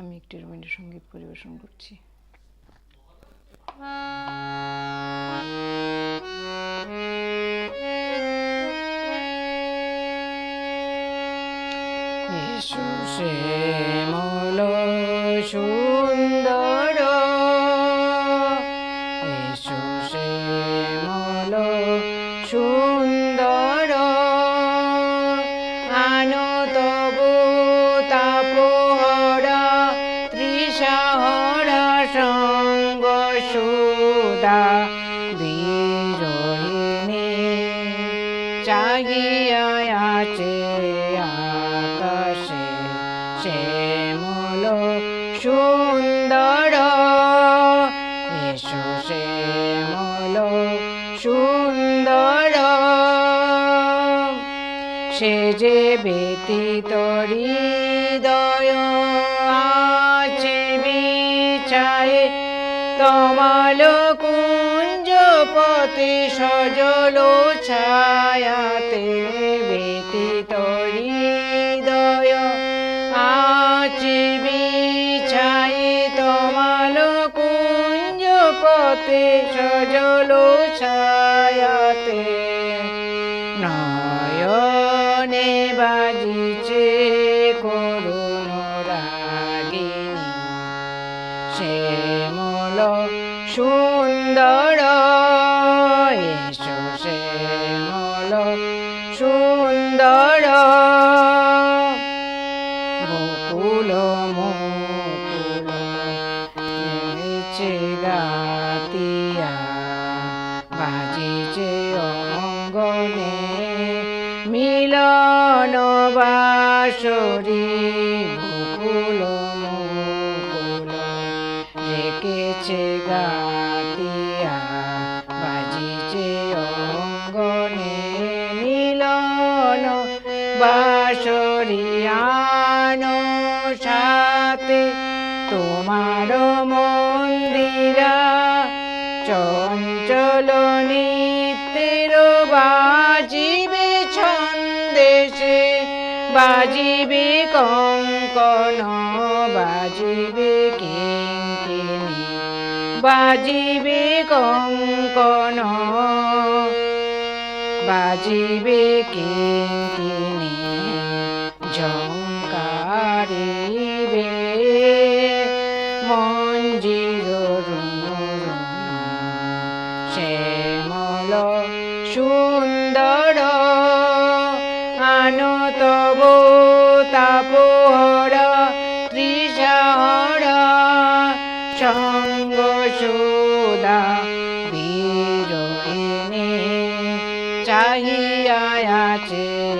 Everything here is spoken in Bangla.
আমি একটি রবীন্দ্রসঙ্গীত পরিবেশন করছি। সুন্দর। শ্যামল সুন্দর। আনো সুদা বিরোহিণী চাহিয়া আকাশে শ্যামল সুন্দর। এসো শ্যামল সুন্দর। সে যে ব্যতীত হৃদয় তমাল কুঞ্জ পতি সজল ছায়াতে ব্যতীত হৃদয় আছে বিছায়ে তমাল কুঞ্জ পতি সজল ছায়াতে সুন্দর শ্যামল সুন্দর। গোকুল মুকুল নিচে গাতিয়া, বাজিছে অঙ্গনে মিলন বাসরি গোকুল মুকুল রেখেছে গাতিয়া বাসরিয়ানো সাথে তোমার মন্দিরা চঞ্চল নিত্যের বাজিবে ছন্দেশে, বাজিবে কঙ্কন, বাজিবে কিঙ্কিনি বাজিবে কঙ্কন, বাজিবে কিঙ্কিনি ঝঙ্কারিবে মঞ্জির শ্যামল সুন্দর আনো তব তাপহর ত্রিশহর সঙ্গ সুদা বিরোহিণী চাহিয়া আছে